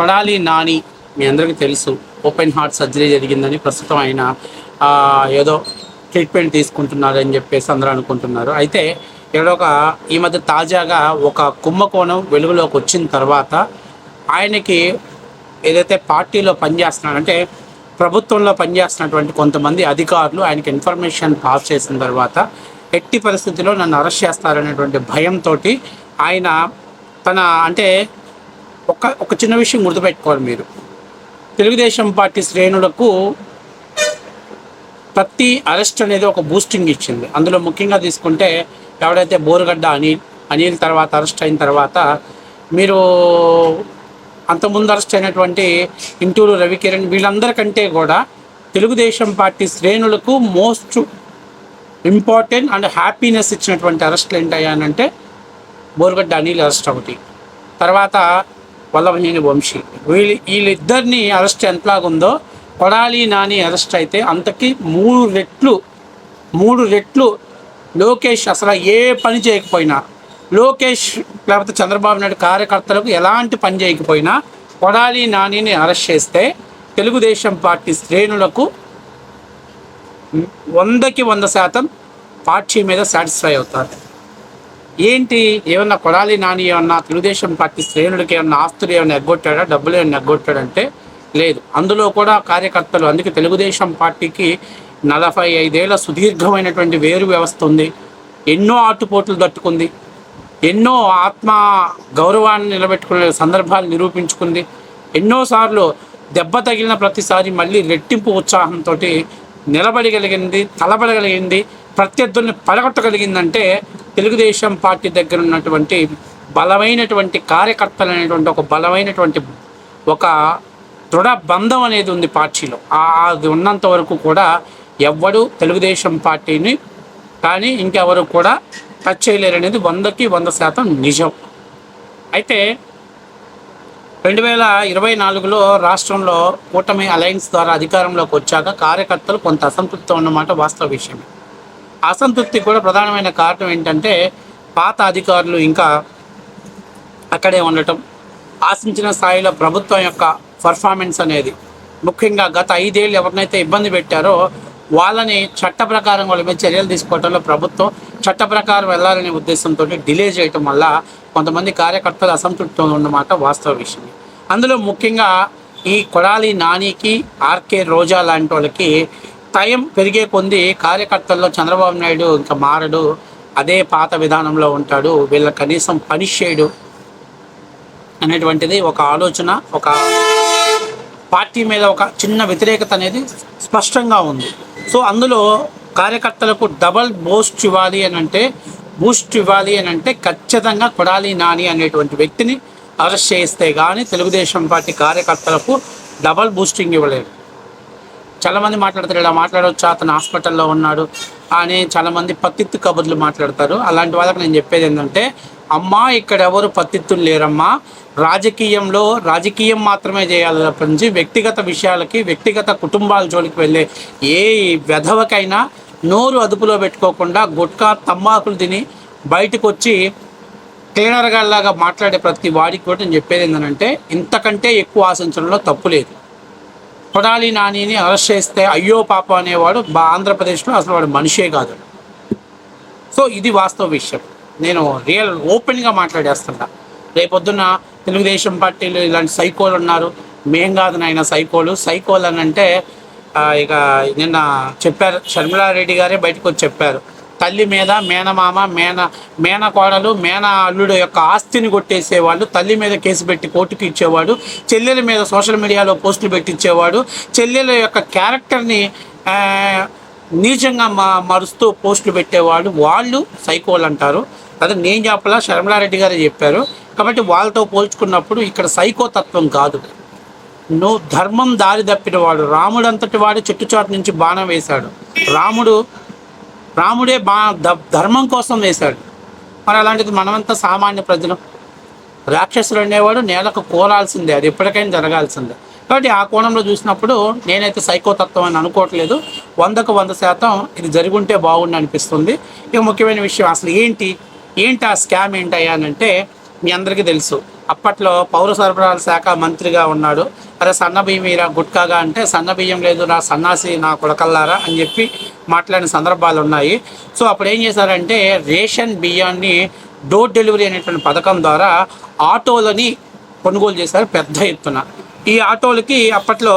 కొడాలి నాని మీ అందరికీ తెలుసు. Open heart surgery జరిగిందని ప్రస్తుతం ఆయన ఏదో ట్రీట్మెంట్ తీసుకుంటున్నారని చెప్పేసి అందరూ అనుకుంటున్నారు. అయితే ఇక్కడ ఒక ఈ మధ్య తాజాగా ఒక కుంభకోణం వెలుగులోకి వచ్చిన తర్వాత ఆయనకి ఏదైతే పార్టీలో పనిచేస్తున్నాడు అంటే ప్రభుత్వంలో పనిచేస్తున్నటువంటి కొంతమంది అధికారులు ఆయనకి ఇన్ఫర్మేషన్ పాస్ చేసిన తర్వాత ఎట్టి పరిస్థితిలో నన్ను అరెస్ట్ చేస్తారనేటువంటి భయంతో ఆయన తన అంటే ఒక ఒక చిన్న విషయం గుర్తుపెట్టుకోవాలి మీరు. తెలుగుదేశం పార్టీ శ్రేణులకు ప్రతి అరెస్ట్ అనేది ఒక బూస్టింగ్ ఇచ్చింది. అందులో ముఖ్యంగా తీసుకుంటే ఎవడైతే బోరుగడ్డ అనిల్ అనిల్ తర్వాత అరెస్ట్ అయిన తర్వాత మీరు అంతకుముందు అరెస్ట్ అయినటువంటి ఇంటూరు రవికిరణ్ వీళ్ళందరికంటే కూడా తెలుగుదేశం పార్టీ శ్రేణులకు మోస్ట్ ఇంపార్టెంట్ అండ్ హ్యాపీనెస్ ఇచ్చినటువంటి అరెస్టులు ఏంటయ్యానంటే బోరుగడ్డ అనిల్ అరెస్ట్ ఒకటి. తర్వాత వల్లభనేని వంశీ వీళ్ళు వీళ్ళిద్దరిని అరెస్ట్ ఎంతలాగుందో కొడాలి నాని అరెస్ట్ అయితే అంతకి మూడు రెట్లు మూడు రెట్లు లోకేష్ అసలు ఏ పని చేయకపోయినా లోకేష్ లేకపోతే చంద్రబాబు నాయుడు కార్యకర్తలకు ఎలాంటి పని చేయకపోయినా కొడాలి నానిని అరెస్ట్ చేస్తే తెలుగుదేశం పార్టీ శ్రేణులకు వందకి వంద శాతం పార్టీ మీద సాటిస్ఫై అవుతారు. ఏంటి? ఏమన్నా కొడాలి నాని ఏమన్నా తెలుగుదేశం పార్టీ శ్రేణులకి ఏమన్నా ఆస్తులు ఏమైనా ఎగ్గొట్టాడా? డబ్బులు ఏమైనా ఎగ్గొట్టాడంటే లేదు. అందులో కూడా కార్యకర్తలు అందుకే తెలుగుదేశం పార్టీకి నలభై ఐదేళ్ళ సుదీర్ఘమైనటువంటి వేరు వ్యవస్థ ఉంది. ఎన్నో ఆటుపోట్లు తట్టుకుంది. ఎన్నో ఆత్మ గౌరవాన్ని నిలబెట్టుకునే సందర్భాలు నిరూపించుకుంది. ఎన్నోసార్లు దెబ్బ తగిలిన ప్రతిసారి మళ్ళీ రెట్టింపు ఉత్సాహంతో నిలబడగలిగింది తలబడగలిగింది ప్రత్యర్థుల్ని పడగొట్టగలిగిందంటే తెలుగుదేశం పార్టీ దగ్గర ఉన్నటువంటి బలమైనటువంటి కార్యకర్తలు అనేటువంటి ఒక బలమైనటువంటి ఒక దృఢ బంధం అనేది ఉంది పార్టీలో. ఆ అది ఉన్నంత వరకు కూడా ఎవ్వడు తెలుగుదేశం పార్టీని కానీ ఇంకెవరు కూడా టచ్ చేయలేరు అనేది వందకి వంద శాతం నిజం. అయితే రెండు వేల ఇరవై నాలుగులో రాష్ట్రంలో కూటమి అలయన్స్ ద్వారా అధికారంలోకి వచ్చాక కార్యకర్తలు కొంత అసంతృప్తి ఉన్నమాట వాస్తవ విషయమే. అసంతృప్తి కూడా ప్రధానమైన కారణం ఏంటంటే పాత అధికారులు ఇంకా అక్కడే ఉండటం ఆశించిన స్థాయిలో ప్రభుత్వం యొక్క పర్ఫార్మెన్స్ అనేది ముఖ్యంగా గత ఐదేళ్ళు ఎవరినైతే ఇబ్బంది పెట్టారో వాళ్ళని చట్ట ప్రకారం వాళ్ళ మీద చర్యలు తీసుకోవడంలో ప్రభుత్వం చట్ట ప్రకారం వెళ్ళాలనే ఉద్దేశంతో డిలే చేయటం వల్ల కొంతమంది కార్యకర్తలు అసంతృప్తితో ఉన్నమాట వాస్తవ విషయం. అందులో ముఖ్యంగా ఈ కొడాలి నానికి ఆర్కే రోజా లాంటి వాళ్ళకి టైం పెరిగే కొంది కార్యకర్తల్లో చంద్రబాబు నాయుడు ఇంకా మారడు. అదే పాత విధానంలో ఉంటాడు. వీళ్ళ కనీసం పనిష్ చేయడు అనేటువంటిది ఒక ఆలోచన ఒక పార్టీ మీద ఒక చిన్న వ్యతిరేకత అనేది స్పష్టంగా ఉంది. సో అందులో కార్యకర్తలకు డబల్ బూస్ట్ ఇవ్వాలి అని అంటే బూస్ట్ ఇవ్వాలి అని అంటే ఖచ్చితంగా కొడాలి నాని అనేటువంటి వ్యక్తిని అరెస్ట్ చేస్తే కానీ తెలుగుదేశం పార్టీ కార్యకర్తలకు డబల్ బూస్టింగ్ ఇవ్వలేదు. చాలామంది మాట్లాడతారు ఇలా మాట్లాడవచ్చు అతను హాస్పిటల్లో ఉన్నాడు అని చాలామంది పత్తిత్తు కబుర్లు మాట్లాడతారు. అలాంటి వాళ్ళకి నేను చెప్పేది ఏంటంటే అమ్మా ఇక్కడ ఎవరు పత్తిత్తులు లేరమ్మా. రాజకీయంలో రాజకీయం మాత్రమే చేయాలి తప్పించి వ్యక్తిగత విషయాలకి వ్యక్తిగత కుటుంబాల జోలికి వెళ్ళే ఏ వెధవకైనా నోరు అదుపులో పెట్టుకోకుండా గుట్కా తమ్మాకులు తిని బయటకు వచ్చి క్లీనర్ గారిలాగా మాట్లాడే ప్రతి వాడికి కూడా నేను చెప్పేది ఏంటంటే ఇంతకంటే ఎక్కువ ఆశించడంలో తప్పు లేదు. కొడాలి నానిని అరెస్ట్ చేస్తే అయ్యో పాప అనేవాడు ఆంధ్రప్రదేశ్లో అసలు వాడు మనిషే కాదు. సో ఇది వాస్తవ విషయం. నేను రియల్ ఓపెన్గా మాట్లాడేస్తున్నా. రేపొద్దున తెలుగుదేశం పార్టీలు ఇలాంటి సైకోలు ఉన్నారు. మేం కాదు నాయన సైకోలు. సైకోలు అని అంటే ఇక నిన్న చెప్పారు షర్మిలారెడ్డి గారే బయటకు వచ్చి చెప్పారు. తల్లి మీద మేనమామ మేన మేనకోడలు మేన అల్లుడు యొక్క ఆస్తిని కొట్టేసేవాళ్ళు తల్లి మీద కేసు పెట్టి కోర్టుకి ఇచ్చేవాడు చెల్లెల మీద సోషల్ మీడియాలో పోస్టులు పెట్టించేవాడు చెల్లెల యొక్క క్యారెక్టర్ని నీచంగా మా మరుస్తూ పోస్టులు పెట్టేవాళ్ళు. వాళ్ళు సైకోలు అంటారు. అదే నేను చెప్పలా శర్మలారెడ్డి గారే చెప్పారు. కాబట్టి వాళ్ళతో పోల్చుకున్నప్పుడు ఇక్కడ సైకో తత్వం కాదు. నువ్వు ధర్మం దారి తప్పిన వాడు రాముడు అంతటి వాడు చెట్టుచాటు నుంచి బాణం వేశాడు. రాముడు రాముడే బా ద- ధర్మం కోసం వేశాడు. మరి అలాంటిది మనమంతా సామాన్య ప్రజలు. రాక్షసులు అనేవాడు నేలకు కోరాల్సిందే అది ఎప్పటికైనా జరగాల్సిందే. కాబట్టి ఆ కోణంలో చూసినప్పుడు నేనైతే సైకోతత్వం అని అనుకోవట్లేదు. వందకు వంద శాతం ఇది జరుగుంటే బాగుండు అనిపిస్తుంది. ఇక ముఖ్యమైన విషయం అసలు ఏంటి? ఏంటి ఆ స్కామ్ ఏంటి అయ్యా అని అంటే మీ అందరికీ తెలుసు. అప్పట్లో పౌర సరఫరాల శాఖ మంత్రిగా ఉన్నాడు. అరే సన్న బియ్యం ఇరా గుట్కాగా అంటే సన్న బియ్యం లేదు నా సన్నాసి నా కొడకల్లారా అని చెప్పి మాట్లాడిన సందర్భాలు ఉన్నాయి. సో అప్పుడు ఏం చేశారంటే రేషన్ బియ్యాన్ని డోర్ డెలివరీ అనేటువంటి పథకం ద్వారా ఆటోలని కొనుగోలు చేశారు పెద్ద ఎత్తున. ఈ ఆటోలకి అప్పట్లో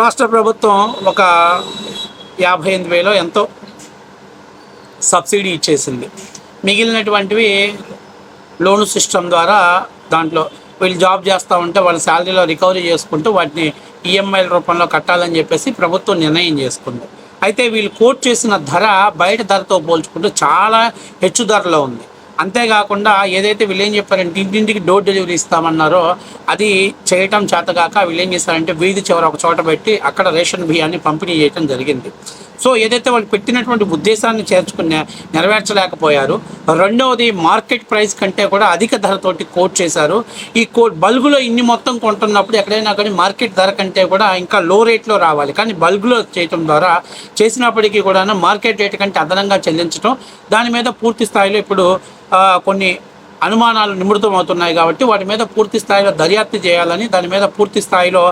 రాష్ట్ర ప్రభుత్వం ఒక యాభై ఎనిమిది వేలో ఎంతో సబ్సిడీ ఇచ్చేసింది. మిగిలినటువంటివి లోను సిస్టమ్ ద్వారా దాంట్లో వీళ్ళు జాబ్ చేస్తూ ఉంటే వాళ్ళ శాలరీలో రికవరీ చేసుకుంటూ వాటిని ఈఎంఐల రూపంలో కట్టాలని చెప్పేసి ప్రభుత్వం నిర్ణయం చేసుకుంది. అయితే వీళ్ళు కోట్ చేసిన ధర బయట ధరతో పోల్చుకుంటే చాలా హెచ్చు ధరలో ఉంది. అంతేకాకుండా ఏదైతే వీళ్ళు ఏం చెప్పారంటే ఇంటింటికి డోర్ డెలివరీ ఇస్తామన్నారో అది చేయటం చేతగాక వీళ్ళు ఏం చేస్తారంటే వీధి చివర ఒక చోట పెట్టి అక్కడ రేషన్ బియ్యాన్ని పంపిణీ చేయటం జరిగింది. సో ఏదైతే వాళ్ళు పెట్టినటువంటి ఉద్దేశాన్ని చేర్చుకునే నెరవేర్చలేకపోయారు. రెండవది మార్కెట్ ప్రైస్ కంటే కూడా అధిక ధరతోటి కోట్ చేశారు. ఈ కోట్ బల్గులో ఇన్ని మొత్తం కొంటున్నప్పుడు ఎక్కడైనా కానీ మార్కెట్ ధర కంటే కూడా ఇంకా లో రేట్లో రావాలి. కానీ బల్గులో చేయటం ద్వారా చేసినప్పటికీ కూడా మార్కెట్ రేట్ కంటే అదనంగా చెల్లించడం దాని మీద పూర్తి స్థాయిలో ఇప్పుడు కొన్ని అనుమానాలు నిమృతం అవుతున్నాయి కాబట్టి వాటి మీద పూర్తి స్థాయిలో దర్యాప్తు చేయాలని దాని మీద పూర్తి స్థాయిలో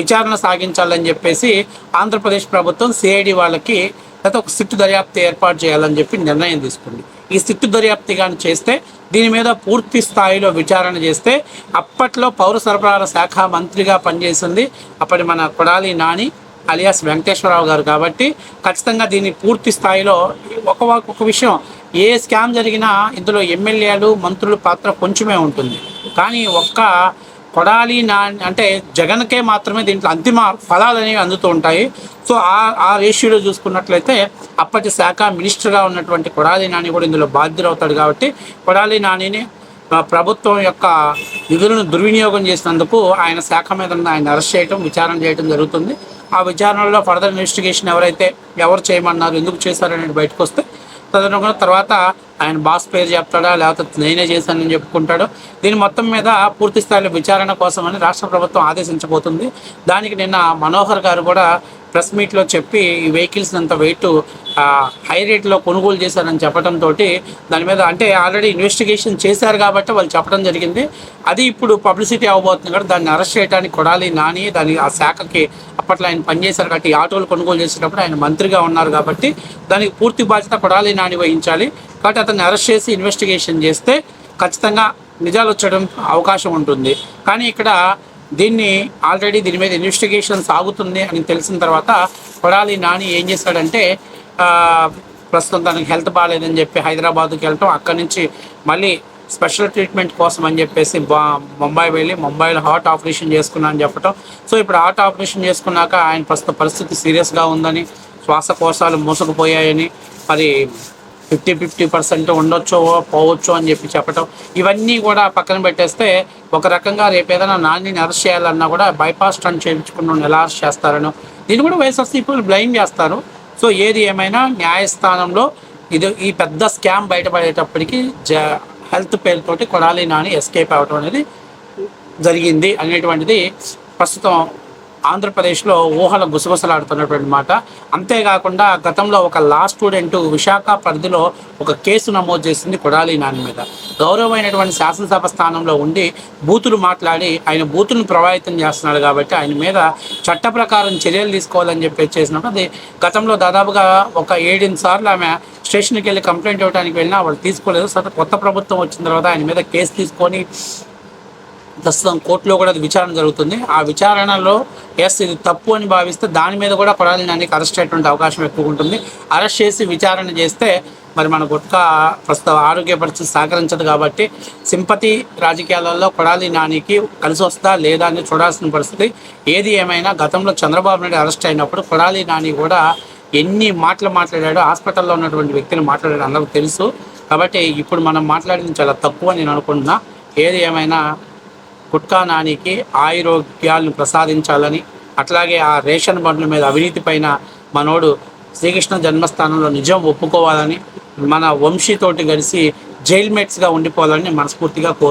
విచారణ సాగించాలని చెప్పేసి ఆంధ్రప్రదేశ్ ప్రభుత్వం సిఐడి వాళ్ళకి గత ఒక సిట్టు దర్యాప్తు ఏర్పాటు చేయాలని చెప్పి నిర్ణయం తీసుకుంది. ఈ సిట్టు దర్యాప్తు కానీ చేస్తే దీని మీద పూర్తి స్థాయిలో విచారణ చేస్తే అప్పట్లో పౌర సరఫరాల శాఖ మంత్రిగా పనిచేసింది అప్పటి మన కొడాలి నాని అలియాస్ వెంకటేశ్వరరావు గారు కాబట్టి ఖచ్చితంగా దీన్ని పూర్తి స్థాయిలో ఒక ఒక విషయం ఏ స్కామ్ జరిగినా ఇందులో ఎమ్మెల్యేలు మంత్రుల పాత్ర కొంచెమే ఉంటుంది. కానీ ఒక్క కొడాలి నా అంటే జగన్కే మాత్రమే దీంట్లో అంతిమ ఫలాలు అనేవి అందుతూ ఉంటాయి. సో ఆ ఆ రేషియోలో చూసుకున్నట్లయితే అప్పటి శాఖ మినిస్టర్గా ఉన్నటువంటి కొడాలి నాని కూడా ఇందులో బాధ్యులవుతాడు కాబట్టి కొడాలి నానిని ప్రభుత్వం యొక్క నిధులను దుర్వినియోగం చేసినందుకు ఆయన శాఖ మీద ఆయన అరెస్ట్ చేయడం విచారణ చేయడం జరుగుతుంది. ఆ విచారణలో ఫర్దర్ ఇన్వెస్టిగేషన్ ఎవరైతే ఎవరు చేయమన్నారు ఎందుకు చేశారనేది బయటకు వస్తే తదనుగుణ తర్వాత ఆయన బాస్ పేరు చెప్తాడా లేకపోతే నేనే చేశానని చెప్పుకుంటాడు దీని మొత్తం మీద పూర్తి స్థాయిలో విచారణ కోసమని రాష్ట్ర ప్రభుత్వం ఆదేశించబోతుంది. దానికి నిన్న మనోహర్ గారు కూడా ప్రెస్ మీట్లో చెప్పి ఈ వెహికల్స్ అంత వెయిట్ హై రేట్లో కొనుగోలు చేశారని చెప్పడంతో దాని మీద అంటే ఆల్రెడీ ఇన్వెస్టిగేషన్ చేశారు కాబట్టి వాళ్ళు చెప్పడం జరిగింది. అది ఇప్పుడు పబ్లిసిటీ అవ్వబోతుంది కాబట్టి దాన్ని అరెస్ట్ చేయడానికి కొడాలి నాని దాని ఆ శాఖకి అప్పట్లో ఆయన పనిచేశారు కాబట్టి ఆటోలు కొనుగోలు చేసేటప్పుడు ఆయన మంత్రిగా ఉన్నారు కాబట్టి దానికి పూర్తి బాధ్యత కొడాలి నాని వహించాలి. కాబట్టి అతన్ని అరెస్ట్ చేసి ఇన్వెస్టిగేషన్ చేస్తే ఖచ్చితంగా నిజాలు వచ్చడం అవకాశం ఉంటుంది. కానీ ఇక్కడ దీన్ని ఆల్రెడీ దీని మీద ఇన్వెస్టిగేషన్ సాగుతుంది అని తెలిసిన తర్వాత కొడాలి నాని ఏం చేశాడంటే ప్రస్తుతం తనకి హెల్త్ బాగాలేదని చెప్పి హైదరాబాద్కి వెళ్ళటం అక్కడి నుంచి మళ్ళీ స్పెషల్ ట్రీట్మెంట్ కోసం అని చెప్పేసి ముంబై వెళ్ళి ముంబైలో హార్ట్ ఆపరేషన్ చేసుకున్నా అని చెప్పటం. సో ఇప్పుడు హార్ట్ ఆపరేషన్ చేసుకున్నాక ఆయన ప్రస్తుత పరిస్థితి సీరియస్గా ఉందని శ్వాసకోశాలు మూసుకుపోయాయని మరి ఫిఫ్టీ ఫిఫ్టీ పర్సెంట్ ఉండొచ్చు పోవచ్చు అని చెప్పి చెప్పటం. ఇవన్నీ కూడా పక్కన పెట్టేస్తే ఒక రకంగా రేపు ఏదైనా నాన్నని అరెస్ట్ చేయాలన్నా కూడా బైపాస్ స్టంట్ చేయించుకున్న ఎలా అరెస్ట్ చేస్తారనో. దీన్ని కూడా వైఎస్ఆర్సీపీ బ్లైమ్ చేస్తారు. సో ఏది ఏమైనా న్యాయస్థానంలో ఇది ఈ పెద్ద స్కామ్ బయటపడేటప్పటికి జ హెల్త్ పేరుతోటి కొడాలి నాని ఎస్కేప్ అవ్వడం అనేది జరిగింది అనేటువంటిది ప్రస్తుతం ఆంధ్రప్రదేశ్లో ఊహల గుసగుసలాడుతున్నటువంటి మాట. అంతేకాకుండా గతంలో ఒక లా స్టూడెంట్ విశాఖ పరిధిలో ఒక కేసు నమోదు చేసింది కొడాలి నాని మీద. గౌరవమైనటువంటి శాసనసభ స్థానంలో ఉండి బూతులు మాట్లాడి ఆయన బూతులను ప్రభావితం చేస్తున్నాడు కాబట్టి ఆయన మీద చట్ట ప్రకారం చర్యలు తీసుకోవాలని చెప్పి చేసినప్పుడు అది గతంలో దాదాపుగా ఒక ఏడెనిమిది సార్లు ఆమె స్టేషన్కి వెళ్ళి కంప్లైంట్ ఇవ్వడానికి వెళ్ళినా వాళ్ళు తీసుకోలేదు. సరే కొత్త ప్రభుత్వం వచ్చిన తర్వాత ఆయన మీద కేసు తీసుకొని ప్రస్తుతం కోర్టులో కూడా అది విచారణ జరుగుతుంది. ఆ విచారణలో ఎస్ ఇది తప్పు అని భావిస్తే దాని మీద కూడా కొడాలి నానికి అరెస్ట్ అయ్యేటువంటి అవకాశం ఎక్కువ ఉంటుంది. అరెస్ట్ చేసి విచారణ చేస్తే మరి మన గుట్కా ప్రస్తుతం ఆరోగ్య పరిస్థితి సహకరించదు కాబట్టి సింపతి రాజకీయాలలో కొడాలి నానికి కలిసి వస్తా లేదా అని చూడాల్సిన పరిస్థితి. ఏది ఏమైనా గతంలో చంద్రబాబు నాయుడు అరెస్ట్ అయినప్పుడు కొడాలి నాని కూడా ఎన్ని మాటలు మాట్లాడాడో హాస్పిటల్లో ఉన్నటువంటి వ్యక్తిని మాట్లాడాడు అందరికీ తెలుసు. కాబట్టి ఇప్పుడు మనం మాట్లాడింది చాలా తక్కువ నేను అనుకుంటున్నా. ఏది ఏమైనా గుట్కా నానికి ఆయురోగ్యాలను ప్రసాదించాలని అట్లాగే ఆ రేషన్ బండ్ల మీద అవినీతి పైన మనోడు శ్రీకృష్ణ జన్మస్థానంలో నిజం ఒప్పుకోవాలని మన వంశీతోటి కలిసి జైల్మేట్స్గా ఉండిపోవాలని మనస్ఫూర్తిగా కోరు